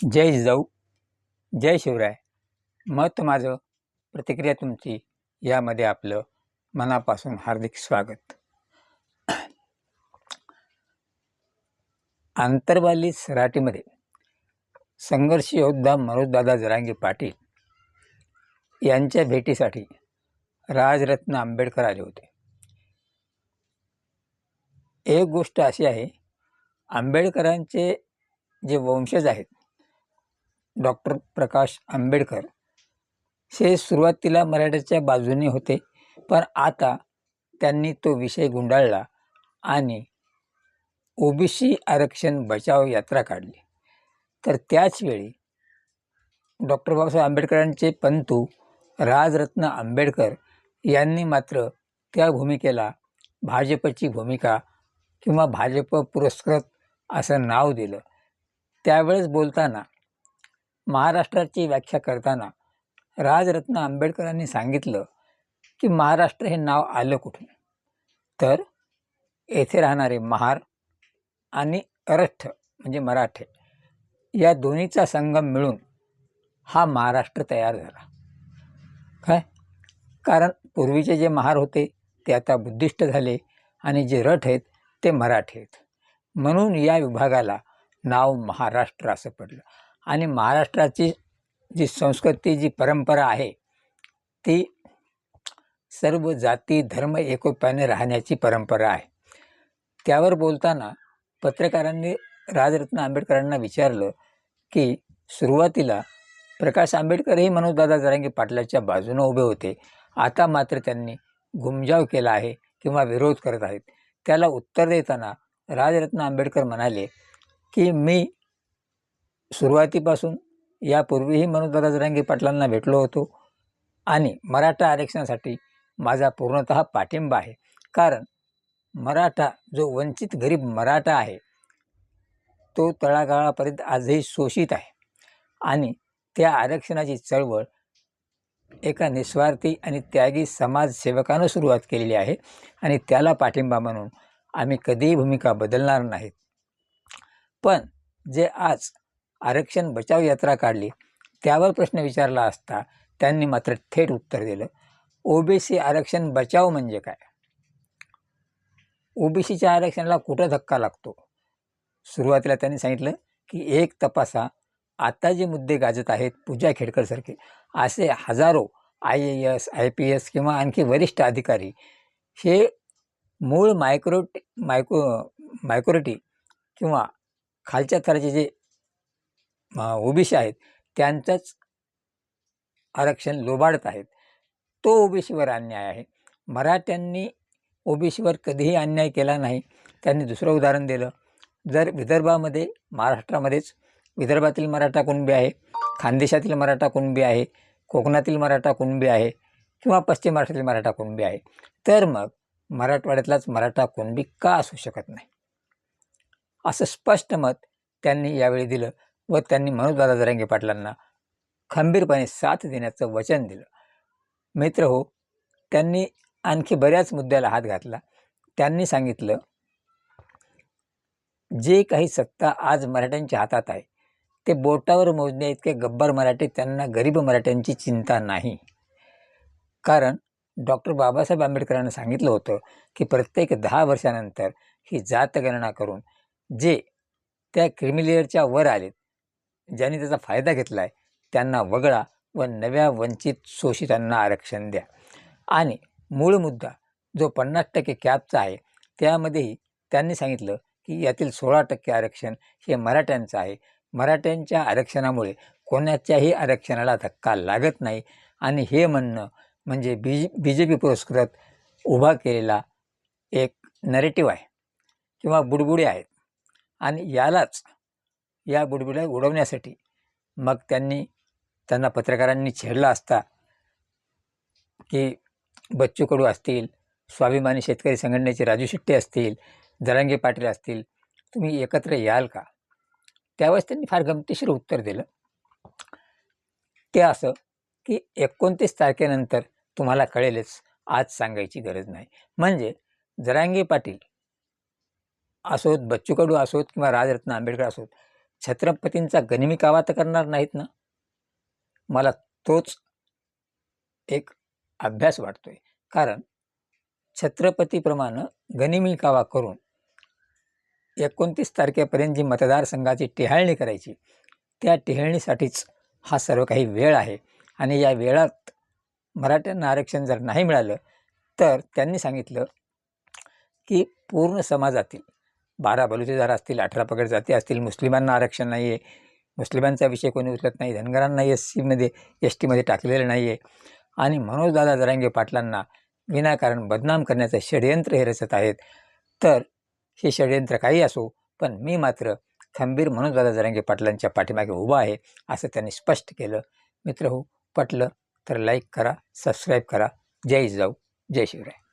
जय जिजाऊ जय शिवराय. मत माझं प्रतिक्रिया तुमची यामध्ये आपलं मनापासून हार्दिक स्वागत. आंतरवाली सराटीमध्ये संघर्ष योद्धा मनोजदादा जरांगे पाटील यांच्या भेटीसाठी राजरत्न आंबेडकर आले होते. एक गोष्ट अशी आहे आंबेडकरांचे जे वंशज आहेत डॉक्टर प्रकाश आंबेडकर हे सुरुवातीला मराठ्याच्या बाजूने होते पण आता त्यांनी तो विषय गुंडाळला आणि ओबीसी आरक्षण बचाव यात्रा काढली. तर त्याचवेळी डॉक्टर बाबासाहेब आंबेडकरांचे पंतू राजरत्न आंबेडकर यांनी मात्र त्या भूमिकेला भाजपची भूमिका किंवा भाजप पुरस्कृत असं नाव दिलं. त्यावेळेस बोलताना महाराष्ट्राची व्याख्या करताना राजरत्न आंबेडकरांनी सांगितलं की महाराष्ट्र हे नाव आलं कुठून? तर येथे राहणारे महार आणि अरठ म्हणजे मराठे या दोन्हीचा संगम मिळून हा महाराष्ट्र तयार झाला. काय? कारण पूर्वीचे जे महार होते ते आता बुद्धिस्ट झाले आणि जे रठ आहेत ते मराठी आहेत. म्हणून या विभागाला नाव महाराष्ट्र असं पडलं. आणि महाराष्ट्राची जी संस्कृती जी परंपरा आहे ती सर्व जाती धर्म एकोप्याने राहण्याची परंपरा आहे. त्यावर बोलताना पत्रकारांनी राजरत्न आंबेडकरांना विचारलं की सुरुवातीला प्रकाश आंबेडकरही मनोजदादा जरांगे पाटलाच्या बाजूनं उभे होते. आता मात्र त्यांनी घुमजाव केला आहे किंवा विरोध करत आहेत. त्याला उत्तर देताना राजरत्न आंबेडकर म्हणाले की मी सुरुवातीपासून यापूर्वीही मनोजदादा जरांगे पाटलांना भेटलो होतो. आणि मराठा आरक्षणासाठी माझा पूर्णत पाठिंबा आहे. कारण मराठा जो वंचित गरीब मराठा आहे तो तळागाळापर्यंत आजही शोषित आहे. आणि त्या आरक्षणाची चळवळ एका निस्वार्थी आणि त्यागी समाजसेवकानं सुरुवात केलेली आहे आणि त्याला पाठिंबा म्हणून आम्ही कधीही भूमिका बदलणार नाहीत. पण जे आज आरक्षण बचाव यात्रा काढली. त्यावर प्रश्न विचारला असता त्यांनी मात्र थेट उत्तर दिलं. ओबीसी आरक्षण बचाव म्हणजे काय? ओबीसीच्या आरक्षणाला कुठं धक्का लागतो? सुरुवातीला त्यांनी सांगितलं की एक तपासा. आता जे मुद्दे गाजत आहेत पूजा खेडकरसारखे असे हजारो I A S I P S किंवा आणखी वरिष्ठ अधिकारी हे मूळ मायक्रोटी मायक्रो मायक्रोटी किंवा खालच्या थराचे जे ओबीसी आहेत त्यांचंच आरक्षण लोबाडत आहेत. तो ओबीसीवर अन्याय आहे. मराठ्यांनी ओबीसीवर कधीही अन्याय केला नाही. त्यांनी दुसरं उदाहरण दिलं. जर विदर्भामध्ये महाराष्ट्रामध्येच विदर्भातील मराठा कुणबी आहे खानदेशातील मराठा कुणबी आहे कोकणातील मराठा कुणबी आहे किंवा पश्चिम महाराष्ट्रातील मराठा कुणबी आहे तर मग मराठवाड्यातलाच मराठा कुणबी का असू शकत नाही? असं स्पष्ट मत त्यांनी यावेळी दिलं. व त्यांनी मनोजदादा जरांगे पाटलांना खंबीरपणे साथ देण्याचं वचन दिलं. मित्र हो त्यांनी आणखी बऱ्याच मुद्द्याला हात घातला. त्यांनी सांगितलं जे काही सत्ता आज मराठ्यांच्या हातात आहे ते बोटावर मोजण्या इतके गब्बर मराठे त्यांना गरीब मराठ्यांची चिंता नाही. कारण डॉक्टर बाबासाहेब आंबेडकरांना सांगितलं होतं की प्रत्येक दहा वर्षानंतर ही जातगणना करून जे त्या क्रिमिलेअरच्या वर आलेत ज्यांनी त्याचा फायदा घेतला आहे त्यांना वगळा व नव्या वंचित शोषितांना आरक्षण द्या. आणि मूळ मुद्दा जो पन्नास टक्के कॅबचा आहे त्यामध्येही त्यांनी सांगितलं की यातील सोळा टक्के आरक्षण हे मराठ्यांचं आहे. मराठ्यांच्या आरक्षणामुळे कोणाच्याही आरक्षणाला धक्का लागत नाही. आणि हे म्हणणं म्हणजे बी बी जे पी पुरस्कृत उभा केलेला एक नरेटिव्ह आहे किंवा बुडबुडे आहेत. आणि यालाच या बुडबुड्या उडवण्यासाठी. मग त्यांनी त्यांना पत्रकारांनी छेडला असता की बच्चू कडू असतील स्वाभिमानी शेतकरी संघटनेचे राजू शेट्टी असतील दरंगे पाटील असतील तुम्ही एकत्र याल का? त्यावेळेस त्यांनी फार गमतीशीर उत्तर दिलं. ते असं की एकोणतीस तारखेनंतर तुम्हाला कळेलच आज सांगायची गरज नाही. म्हणजे जरांगे पाटील असोत बच्चू कडू असोत किंवा राजरत्न आंबेडकर असोत छत्रपतींचा गनिमी कावा तर करणार नाहीत ना? मला तोच एक अभ्यास वाटतोय. कारण छत्रपतीप्रमाणे गनिमी कावा करून एकोणतीस तारखेपर्यंत जी मतदारसंघाची टिहाळणी करायची त्या टिहाळणीसाठीच हा सर्व काही वेळ आहे. आणि या वेळात मराठ्यांना आरक्षण जर नाही मिळालं तर त्यांनी सांगितलं की पूर्ण समाजातील बारा बलुतेदार असतील अठरा पगड जाती असतील मुस्लिमांना आरक्षण नाही आहे मुस्लिमांचा विषय कोणी उचलत नाही धनगरांना एस सीमध्ये एस टीमध्ये टाकलेलं नाही आहे आणि मनोजदादा जरांगे पाटलांना विनाकारण बदनाम करण्याचं षडयंत्र हे रचत आहेत. तर हे षडयंत्र काही असो पण मी मात्र खंबीर मनोजदादा जरांगे पाटलांच्या पाठीमागे उभा आहे असं त्यांनी स्पष्ट केलं. मित्र हो पटलं तर लाईक करा सबस्क्राईब करा. जय जाऊ जय शिवराय.